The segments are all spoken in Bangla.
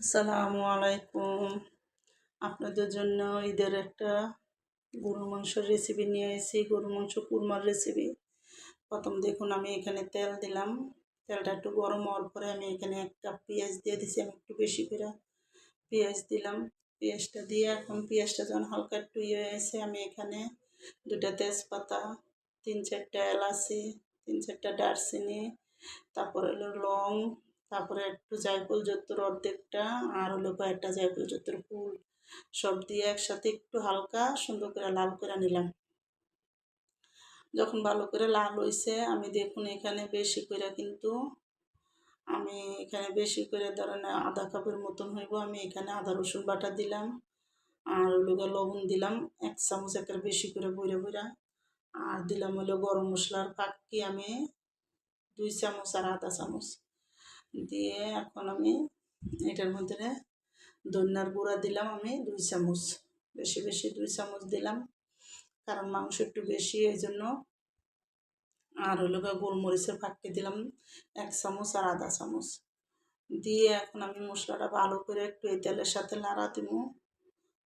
আসসালামু আলাইকুম। আপনাদের জন্য ঈদের একটা গরু মাংসের রেসিপি নিয়ে এসেছি, গরু মাংস কুরমার রেসিপি প্রথম দেখুন, আমি এখানে তেল দিলাম। তেলটা একটু গরম হওয়ার পরে আমি এখানে এক কাপ পেঁয়াজ দিয়ে দিছি, আমি একটু বেশি করে পেঁয়াজ দিলাম। পেঁয়াজটা দিয়ে এখন পেঁয়াজটা যখন হালকা একটু ইয়ে হয়েছে আমি এখানে দুটা তেজপাতা, তিন চারটা এলাচি, তিন চারটা দারচিনি, তারপরে হলো লং তারপরে একটু জায়ফল জত্তর অর্ধেকটা আর হলো কয়েকটা জায়ফল জত্তর ফুল সব দিয়ে একসাথে একটু হালকা সুন্দর করে লাল করে নিলাম। যখন ভালো করে লাল হয়েছে আমি দেখুন এখানে বেশি করে কিন্তু আমি এখানে বেশি করে ধরেন আধা কাপের মতন হইব। আমি এখানে আদা, রসুন বাটা দিলাম আর হলো লবণ দিলাম, এক চামচ একের বেশি করে বইরা বইরা আর দিলাম হলো গরম মশলার পাকি আমি দুই চামচ আর আধা চামচ। দিয়ে এখন আমি এটার মধ্যে ধন্যার গুঁড়া দিলাম আমি দুই চামচ। বেশি বেশি দুই চামচ দিলাম, কারণ মাংস একটু বেশি, এই জন্য। আর হলো গোলমরিচের ফাঁকি দিলাম এক চামচ আর আধা চামচ। দিয়ে এখন আমি মশলাটা ভালো করে একটু এই তেলের সাথে লাড়া দিব।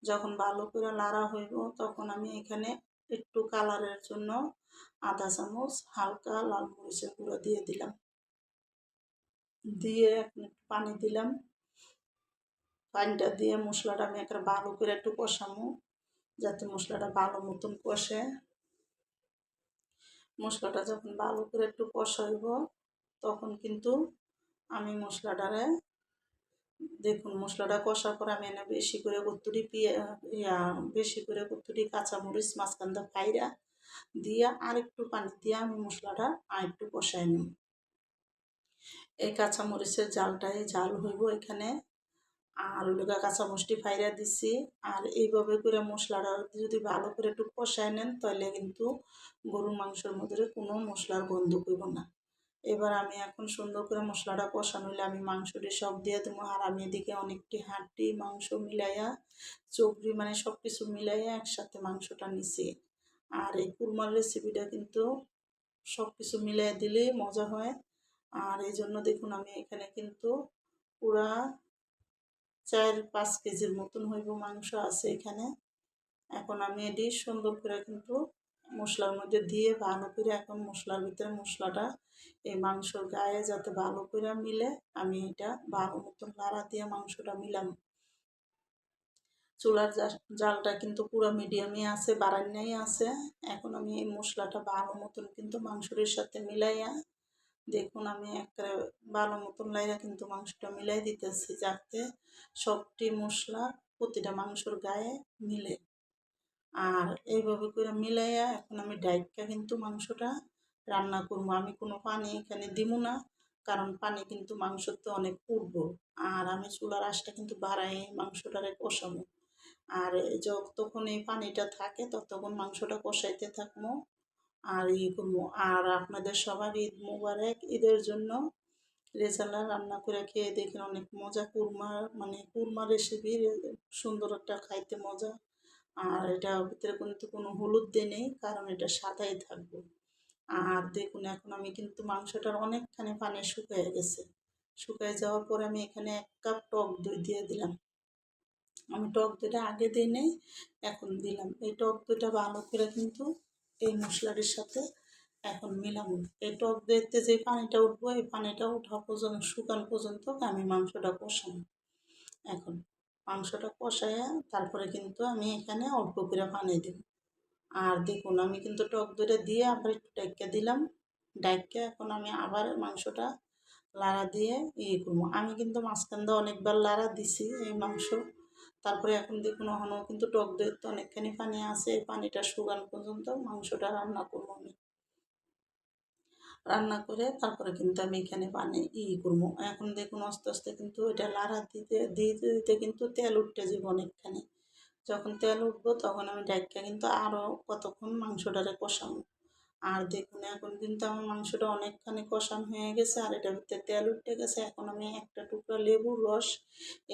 যখন ভালো করে লাড়া হইব, তখন আমি এখানে একটু কালারের জন্য আধা চামচ হালকা লাল মরিচের গুঁড়ো দিয়ে দিলাম। দিয়ে পানি দিলাম। পানিটা দিয়ে মশলাটা আমি একটা ভালো করে একটু কষামো, যাতে মশলাটা ভালো মতন কষে। মশলাটা যখন ভালো করে একটু কষাইব, তখন কিন্তু আমি মশলাটারে, দেখুন মশলাটা কষার পর আমি এনে বেশি করে কত্তুরি পিয়া বেশি করে কত্তুরি কাঁচামরিচ মাঝখানটা ফাইরা, দিয়ে আর একটু পানি দিয়ে আমি মশলাটা আর একটু কষাই নিই এই কাঁচামরিচের জালটাই জাল হইব এখানে। আর ওইগুলো কাঁচামরিচটি ফাইরা দিছি। আর এইভাবে করে মশলাটা যদি ভালো করে একটু কষায় নেন, তাহলে কিন্তু গরুর মাংসের মধ্যে কোনো মশলার গন্ধ করব না। এবার আমি এখন সুন্দর করে মশলাটা কষানো হলে আমি মাংসটি সব দিয়ে দেবো। আর আমি এদিকে অনেকটি হাড্ডি মাংস মিলাইয়া চবড়ি মানে সব কিছু মিলাইয়া একসাথে মাংসটা নিছি। আর এই কুরমার রেসিপিটা কিন্তু সব কিছু মিলাই দিলে মজা হয়। আর এই জন্য দেখুন আমি এখানে কিন্তু পুরা চার পাঁচ কেজির মতন হইব মাংস আছে এখানে। এখন আমি এটি সুন্দর করে কিন্তু মশলার মধ্যে দিয়ে ভালো করে এখন মশলার ভিতরে মশলাটা এই মাংসর গায়ে যাতে ভালো করে মিলে, আমি এটা ভালো মতন লাড়া দিয়ে মাংসটা মিলাম। চুলার জালটা কিন্তু পুরো মিডিয়ামে আছে, বারান্নাই আছে। এখন আমি এই মশলাটা ভালো মতন কিন্তু মাংসের সাথে মিলাইয়া দেখুন, আমি একটা ভালো মতন লাইরা কিন্তু মাংসটা মিলাই দিতেছি যাতে সবটি মশলা প্রতিটা মাংসর গায়ে মিলে। আর এইভাবে করে মিলাইয়া এখন আমি ডাইটটা কিন্তু মাংসটা রান্না করব। আমি কোনো পানি এখানে দিব না, কারণ পানি কিন্তু মাংসর তো অনেক উঠব আর আমি চুলার আঁশটা কিন্তু বাড়াই, মাংসটারে কষাবো। আর যতক্ষণ এই পানিটা থাকে, ততক্ষণ মাংসটা কষাইতে থাকব। আর করব আর আপনাদের সবার ঈদ মুবারক, ঈদের জন্য রেজালা রান্না করে খেয়ে দেখেন অনেক মজা, কুরমা মানে কুরমা রেসিপি সুন্দর একটা খাইতে মজা। আর এটা ভিতরে কিন্তু কোনো হলুদ দিয়ে নেই, কারণ এটা সাদাই থাকবে। আর দেখুন, এখন আমি কিন্তু মাংসটার অনেকখানি পানি শুকিয়ে গেছে। শুকিয়ে যাওয়ার পর আমি এখানে এক কাপ টক দই দিয়ে দিলাম। আমি টক দইটা আগে দিই নেই, এখন দিলাম। এই টক দইটা ভালো করে কিন্তু এই মশলাটির সাথে এখন মিলাম এই টক দইতে যে পানিটা উঠবো, এই পানিটা উঠা পর্যন্ত, শুকান পর্যন্ত আমি মাংসটা কষাবো। এখন মাংসটা কষায় তারপরে কিন্তু আমি এখানে অল্প করে পানি দেব। আর দেখুন, আমি কিন্তু টক দইটা দিয়ে আবার একটু ডাইকা দিলাম। ডাইকা এখন আমি আবার মাংসটা লাড়া দিয়ে ইয়ে করব। আমি কিন্তু মাঝখান দিয়ে অনেকবার লাড়া দিছি এই মাংস। তারপরে এখন দেখুন ওখানেও কিন্তু টক দইয়ের তো অনেকখানি পানি আছে, পানিটা শুকানো পর্যন্ত মাংসটা রান্না করব আমি। রান্না করে তারপরে কিন্তু আমি এখানে পানি ই করব। এখন দেখুন আস্তে আস্তে কিন্তু এটা লাড়া দিতে দিতে দিতে কিন্তু তেল উঠতে যাব অনেকখানি। যখন তেল উঠবো তখন আমি ডাইকা কিন্তু আরও কতক্ষণ মাংসটারে কষাবো। আর দেখুন, এখন কিন্তু আমার মাংসটা অনেকখানি কষান হয়ে গেছে, আর এটার ভিতরে তেল উঠে গেছে। এখন আমি একটা টুকরা লেবুর রস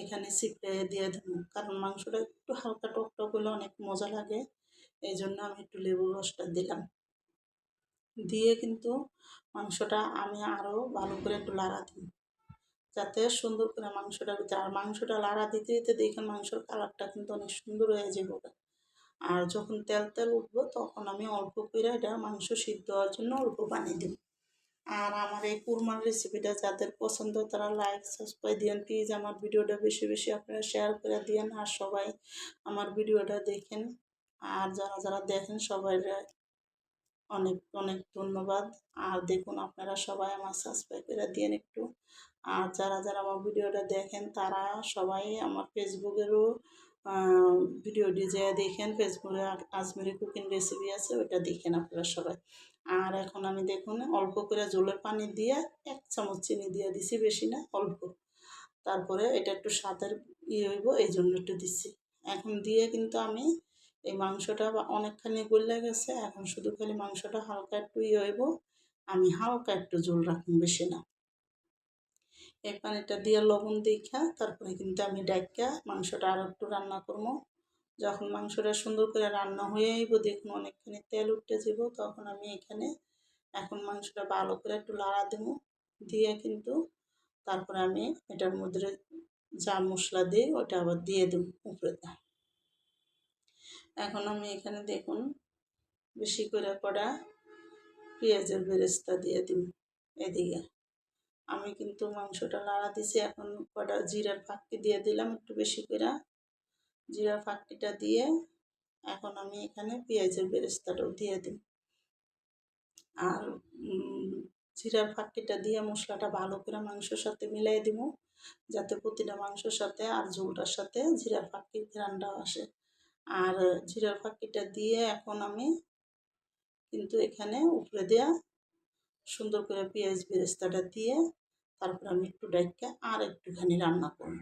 এখানে চিপড়ে দিয়ে দেবো, কারণ মাংসটা একটু হালকা টক টক হলে অনেক মজা লাগে। এই জন্য আমি একটু লেবুর রসটা দিলাম। দিয়ে কিন্তু মাংসটা আমি আরও ভালো করে একটু লাড়া দিই, যাতে সুন্দর করে মাংসটা আর মাংসটা লাড়া দিতে দিতে দেখেন মাংসর কালারটা কিন্তু অনেক সুন্দর হয়ে যাবে। আর যখন তেল তেল উঠবো তখন আমি অল্প করে এটা মাংস সিদ্ধ হওয়ার জন্য অল্প পানি দিই আর আমার এই কুরমার রেসিপিটা যাদের পছন্দ তারা লাইক সাবস্ক্রাইব দিয়েন প্লিজ আমার ভিডিওটা বেশি বেশি আপনারা শেয়ার করে দিয়েন আর সবাই আমার ভিডিওটা দেখেন। আর যারা যারা দেখেন সবাই অনেক অনেক ধন্যবাদ। আর দেখুন আপনারা সবাই আমার সাবস্ক্রাইব করে দিয়েন একটু। আর যারা যারা আমার ভিডিওটা দেখেন তারা সবাই আমার ফেসবুকেরও ভিডিওটি যে দেখেন ফেসবুকে আজমেরি কুকিং রেসিপি আছে ওটা দেখেন আপনারা সবাই। আর এখন আমি দেখুন, অল্প করে জলের পানি দিয়ে এক চামচ চিনি দিয়ে দিছি, বেশি না, অল্প। তারপরে এটা একটু স্বাদের ইয়ে হইব এই জন্য একটু দিচ্ছি এখন দিয়ে কিন্তু আমি এই মাংসটা অনেকখানি গলে গেছে, এখন শুধু খালি মাংসটা হালকা একটু ইয়ে হইব, আমি হালকা একটু জল রাখুন, বেশি না। এই পানিটা দিয়ে লবণ দেখা তারপরে কিন্তু আমি ডাইকা মাংসটা আর একটু রান্না করব যখন মাংসটা সুন্দর করে রান্না হয়ে আইব, দেখুন অনেকখানি তেল উঠতে যাব, তখন আমি এখানে এখন মাংসটা ভালো করে একটু লাড়া দেবো দিয়ে কিন্তু তারপরে আমি এটার মধ্যে যা মশলা দিই ওটা আবার দিয়ে দেবো উপরে এখন আমি এখানে দেখুন বেশি করে করা পেঁয়াজের বেরেস্তা দিয়ে দিব এদিকে। আমি কিন্তু মাংসটা লাড়া দিছি, এখন কটা জিরার ফাঁকি দিয়ে দিলাম একটু বেশি করে। জিরার ফাঁকিটা দিয়ে এখন আমি এখানে পেঁয়াজের বেরেস্তাটাও দিয়ে দিই। আর জিরার ফাঁকিটা দিয়ে মশলাটা ভালো করে মাংসর সাথে মিলাই দিব, যাতে প্রতিটা মাংসর সাথে আর ঝোলটার সাথে জিরার ফাঁকির ঘ্রানটাও আসে। আর জিরার ফাঁকিটা দিয়ে এখন আমি কিন্তু এখানে উপরে দেওয়া সুন্দর করে পেঁয়াজ বেরেস্তাটা দিয়ে তারপর আমি একটু ডাইকা আর একটুখানি রান্না করব।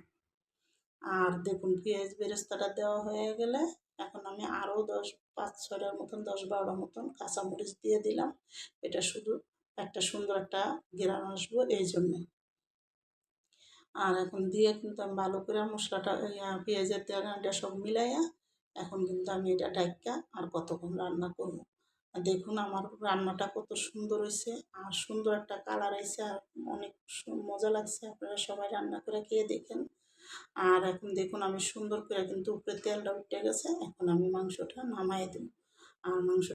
আর দেখুন, পেঁয়াজ বেরেস্তাটা দেওয়া হয়ে গেলে এখন আমি আরও দশ, পাঁচ ছটার মতন, দশ, বারোটার মতন কাঁচামরিচ দিয়ে দিলাম। এটা শুধু একটা সুন্দর একটা গ্রান আসব এই জন্যে। আর এখন দিয়ে কিন্তু আমি ভালো করে মশলাটা পেঁয়াজের তেলটা সব মিলাইয়া এখন কিন্তু আমি এটা ডাইকা আর কতক্ষণ রান্না করব। দেখুন আমার রান্নাটা কত সুন্দর হয়েছে, আর সুন্দর একটা কালার হয়েছে আর অনেক মজা লাগছে। আপনারা সবাই রান্না করে খেয়ে দেখেন। আর এখন দেখুন আমি সুন্দর করে কিন্তু উপরে তেলটা উঠে গেছে, এখন আমি মাংসটা নামাই দেব। আর মাংস